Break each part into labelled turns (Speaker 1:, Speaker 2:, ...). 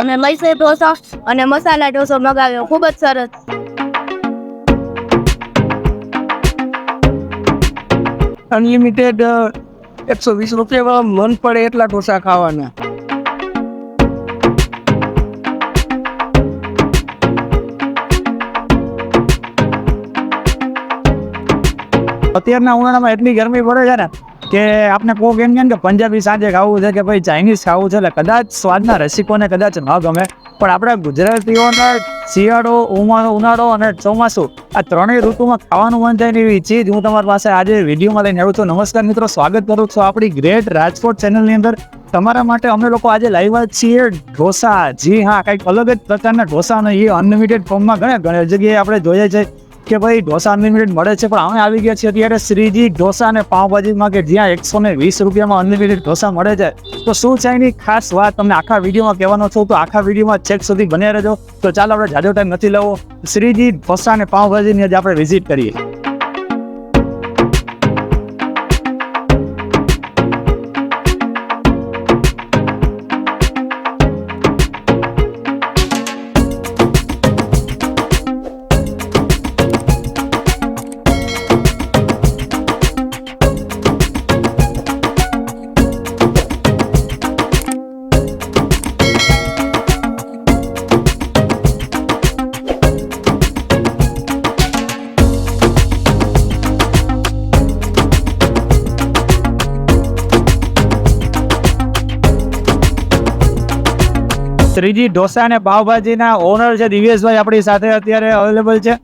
Speaker 1: અને મૈસૂર ઢોસા અને મસાલા ઢોસો મગાવ્યો. ખૂબ જ સરસ.
Speaker 2: અનલિમિટેડ એકસો વીસ રૂપિયામાં મન પડે એટલા ઢોસા ખાવાના.
Speaker 3: અત્યારના ઉનાળામાં એટલી ગરમી પડે છે ને કે આપણે કોક એમ કે પંજાબી સાંજે ખાવું છે કે ભાઈ ચાઇનીઝ ખાવું છે, એટલે કદાચ સ્વાદના રસિકોને કદાચ ન ગમે. પણ આપણે ગુજરાતીઓના શિયાળો ઉનાળો ઉનાળો અને ચોમાસું આ ત્રણેય ઋતુમાં ખાવાનું મન થાય એવી ચીજ હું તમારી પાસે આજે વિડીયોમાં લઈને આવું છું. નમસ્કાર મિત્રો, સ્વાગત કરું છું આપણી ગ્રેટ રાજકોટ ચેનલની અંદર. તમારા માટે અમે લોકો આજે લાવ્યા છીએ ઢોસા. જી હા, કંઈક અલગ જ પ્રકારના ઢોસા અને એ અનલિમિટેડ ફોર્મમાં ઘણા ઘણી જગ્યાએ આપણે જોઈએ છે. કે ભાઈ ઢોસા અનલિમિટેડ મળે છે, પણ અમે આવી ગયા છીએ અત્યારે શ્રીજી ઢોસા અને પાઉંભાજીમાં કે જ્યાં એકસો ને વીસ રૂપિયામાં અનલિમિટેડ ઢોસા મળે છે. તો શું છે એની ખાસ વાત? તમને આખા વિડીયોમાં કહેવાનો છું તો આખા વિડીયોમાં છેક સુધી બન્યા રહેજો. તો ચાલો આપણે જાજો ટાઈમ નથી લેવો. શ્રીજી ઢોસા અને પાઉંભાજીની આજે આપણે વિઝિટ કરીએ. શ્રીજી ઢોસા અને પાવભાજીના ઓનર છે દિવ્યેશભાઈ. આપણી સાથે અત્યારે અવેલેબલ છે.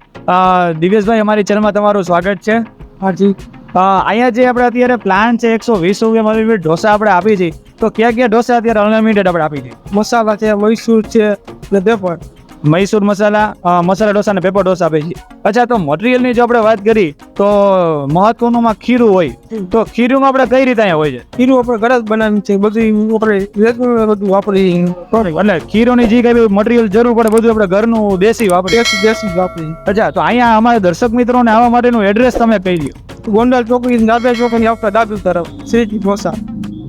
Speaker 3: દિવ્યેશભાઈ અમારી ચેનલમાં તમારું સ્વાગત છે.
Speaker 2: હાજી.
Speaker 3: અહીંયા જે આપણે અત્યારે પ્લાન છે એકસો વીસ રૂપિયામાં અનલિમિટેડ ઢોસા આપણે આપી છે. તો ક્યાં ક્યાં ઢોસા અત્યારે અનલિમિટેડ આપણે આપી છે?
Speaker 2: મસાલા છે મૈસૂર છે ને પેપર
Speaker 3: મૈસૂર મસાલા મસાલા ઢોસા અને પેપર ઢોસા આપે છે. અચ્છા તો મટીરિયલની જો આપણે વાત કરી તો મહત્વનું માં ખીરું હોય તો ખીરું આપણે કઈ રીતે અહીંયા હોય છે?
Speaker 2: ખીરું આપણે ઘરે જ બનાવી છે બધું આપણે બધું વાપરી
Speaker 3: એટલે ખીરોની જે કઈ મટીરિયલ જરૂર પડે બધું આપણે ઘરનું દેશી વાપરીએ.
Speaker 2: દેશી દેશી વાપરી
Speaker 3: અચ્છા તો અહીંયા અમારા દર્શક મિત્રોને આવવા માટેનું એડ્રેસ તમે કહી દો
Speaker 2: ગોંડલ ચોકડી દાદા ચોકડી આવતા ડાબી તરફ શ્રીજી ઢોસા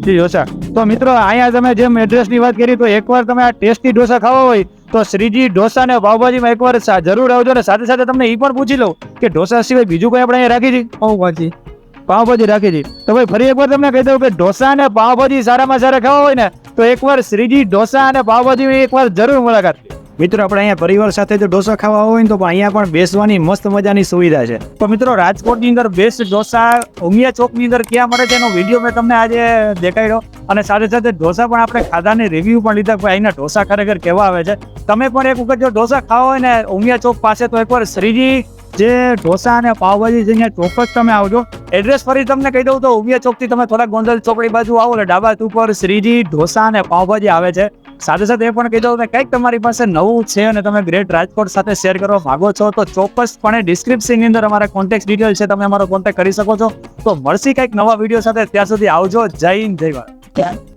Speaker 3: જી ઢોસા તો મિત્રો અહીંયા તમે જેમ એડ્રેસની વાત કરી તો એકવાર તમે આ ટેસ્ટી ઢોસા ખાવા હોય તો શ્રીજી ઢોસા ને પાવભાજીમાં એકવાર જરૂર આવજો ને સાથે સાથે તમને એ પણ પૂછી લઉં કે ઢોસા સિવાય બીજું કંઈ આપણે અહીંયા રાખી છે?
Speaker 2: પાઉભાજી
Speaker 3: પાવભાજી રાખી છે. તો ભાઈ ફરી એકવાર તમને કહી દઉં કે ઢોસા અને પાવભાજી સારામાં સારા ખાવા હોય ને તો એકવાર શ્રીજી ઢોસા અને પાવભાજી એકવાર જરૂર મુલાકાત. મિત્રો, આપણે અહીંયા પરિવાર સાથે જો ઢોસા ખાવા હોય તો અહીંયા પણ બેસવાની મસ્ત મજાની સુવિધા છે. તો મિત્રો, રાજકોટની અંદર બેસ્ટ ઢોસા ઉમિયા ચોકની અંદર ક્યાં મળે છે એનો વીડિયો મેં તમને આજે દેખાડ્યો. અને સાથે સાથે ઢોસા પણ આપણે ખાધાની રિવ્યૂ પણ લીધા ભાઈ, અહીંના ઢોસા ખરેખર કેવા આવે છે. તમે પણ એક વખત જો ઢોસા ખાવા હોય ને ઉમિયા ચોક પાસે, તો એકવાર શ્રીજી જે ઢોસા અને પાવભાજી છે ત્યાં ચોક્કસ તમે આવજો. એડ્રેસ ફરી તમને કહી દઉં તો ઉમિયા ચોકથી તમે થોડા ગોંધલ ચોકડી બાજુ આવો એટલે ડાબા ઉપર શ્રીજી ઢોસા અને પાવભાજી આવે છે. સાથે સાથે એ પણ કહી દઉં કે કંઈક તમારી પાસે નવું છે અને તમે ગ્રેટ રાજકોટ સાથે શેર કરવા માગો છો, તો ચોક્કસપણે ડિસ્ક્રિપ્શનની અંદર અમારા કોન્ટેક્ટ ડિટેલ છે, તમે અમારો કોન્ટેક્ટ કરી શકો છો. તો મળશે કંઈક નવા વીડિયો સાથે, ત્યાં સુધી આવજો. જય હિન્દ, જય ભારત.